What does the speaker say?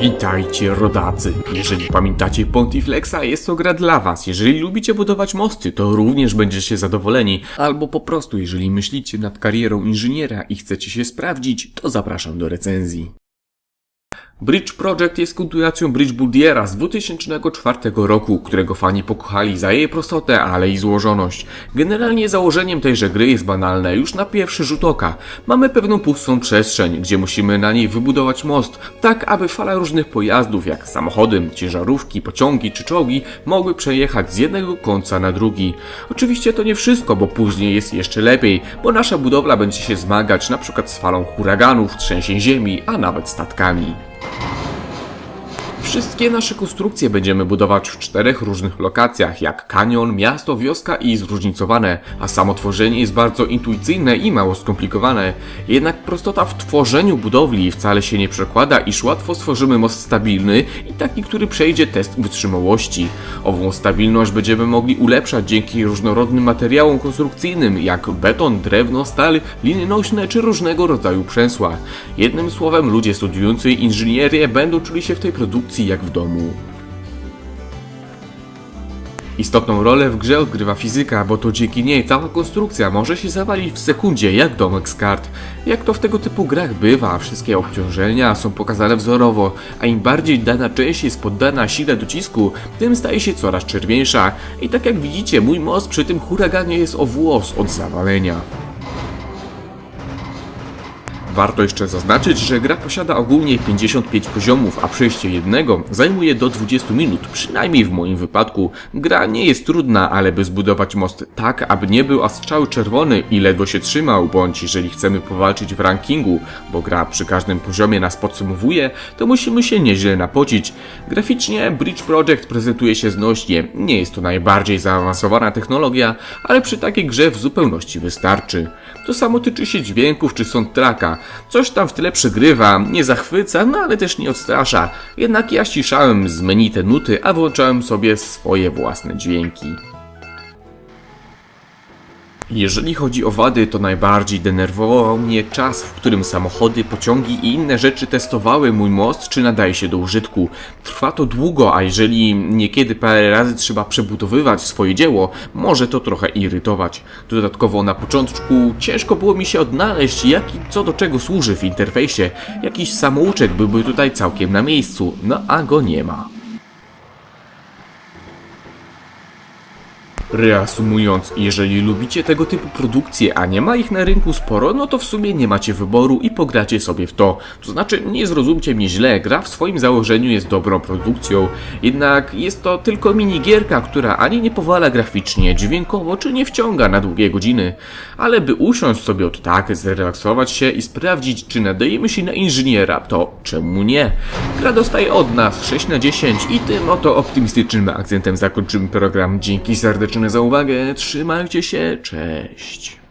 Witajcie rodacy! Jeżeli pamiętacie Pontiflexa, jest to gra dla was. Jeżeli lubicie budować mosty, to również będziecie zadowoleni. Albo po prostu, jeżeli myślicie nad karierą inżyniera i chcecie się sprawdzić, to zapraszam do recenzji. Bridge Project jest kontynuacją Bridge Buildiera z 2004 roku, którego fani pokochali za jej prostotę, ale i złożoność. Generalnie założeniem tejże gry jest banalne już na pierwszy rzut oka. Mamy pewną pustą przestrzeń, gdzie musimy na niej wybudować most, tak aby fala różnych pojazdów, jak samochody, ciężarówki, pociągi czy czołgi, mogły przejechać z jednego końca na drugi. Oczywiście to nie wszystko, bo później jest jeszcze lepiej, bo nasza budowla będzie się zmagać przykład z falą huraganów, trzęsień ziemi, a nawet statkami. Wszystkie nasze konstrukcje będziemy budować w czterech różnych lokacjach, jak kanion, miasto, wioska i zróżnicowane, a samo tworzenie jest bardzo intuicyjne i mało skomplikowane. Jednak prostota w tworzeniu budowli wcale się nie przekłada, iż łatwo stworzymy most stabilny i taki, który przejdzie test wytrzymałości. Ową stabilność będziemy mogli ulepszać dzięki różnorodnym materiałom konstrukcyjnym, jak beton, drewno, stal, liny nośne czy różnego rodzaju przęsła. Jednym słowem, ludzie studiujący inżynierię będą czuli się w tej produkcji jak w domu. Istotną rolę w grze odgrywa fizyka, bo to dzięki niej cała konstrukcja może się zawalić w sekundzie jak domek z kart. Jak to w tego typu grach bywa, wszystkie obciążenia są pokazane wzorowo, a im bardziej dana część jest poddana sile docisku, tym staje się coraz czerwieńsza. I tak jak widzicie, mój most przy tym huraganie jest o włos od zawalenia. Warto jeszcze zaznaczyć, że gra posiada ogólnie 55 poziomów, a przejście jednego zajmuje do 20 minut, przynajmniej w moim wypadku. Gra nie jest trudna, ale by zbudować most tak, aby nie był astrzały czerwony i ledwo się trzymał, bądź jeżeli chcemy powalczyć w rankingu, bo gra przy każdym poziomie nas podsumowuje, to musimy się nieźle napocić. Graficznie Bridge Project prezentuje się znośnie, nie jest to najbardziej zaawansowana technologia, ale przy takiej grze w zupełności wystarczy. To samo tyczy się dźwięków czy soundtracka. Coś tam w tyle przegrywa, nie zachwyca, no ale też nie odstrasza. Jednak ja ściszałem z nuty, a włączałem sobie swoje własne dźwięki. Jeżeli chodzi o wady, to najbardziej denerwował mnie czas, w którym samochody, pociągi i inne rzeczy testowały mój most, czy nadaje się do użytku. Trwa to długo, a jeżeli niekiedy parę razy trzeba przebudowywać swoje dzieło, może to trochę irytować. Dodatkowo na początku ciężko było mi się odnaleźć, jak i co do czego służy w interfejsie. Jakiś samouczek byłby tutaj całkiem na miejscu, no a go nie ma. Reasumując, jeżeli lubicie tego typu produkcje, a nie ma ich na rynku sporo, no to w sumie nie macie wyboru i pogracie sobie w to. To znaczy, nie zrozumcie mnie źle, gra w swoim założeniu jest dobrą produkcją, jednak jest to tylko minigierka, która ani nie powala graficznie, dźwiękowo, czy nie wciąga na długie godziny. Ale by usiąść sobie od tak, zrelaksować się i sprawdzić, czy nadajemy się na inżyniera, to czemu nie? Gra dostaje od nas 6 na 10 i tym oto optymistycznym akcentem zakończymy program. Dzięki serdeczne za uwagę, trzymajcie się, cześć.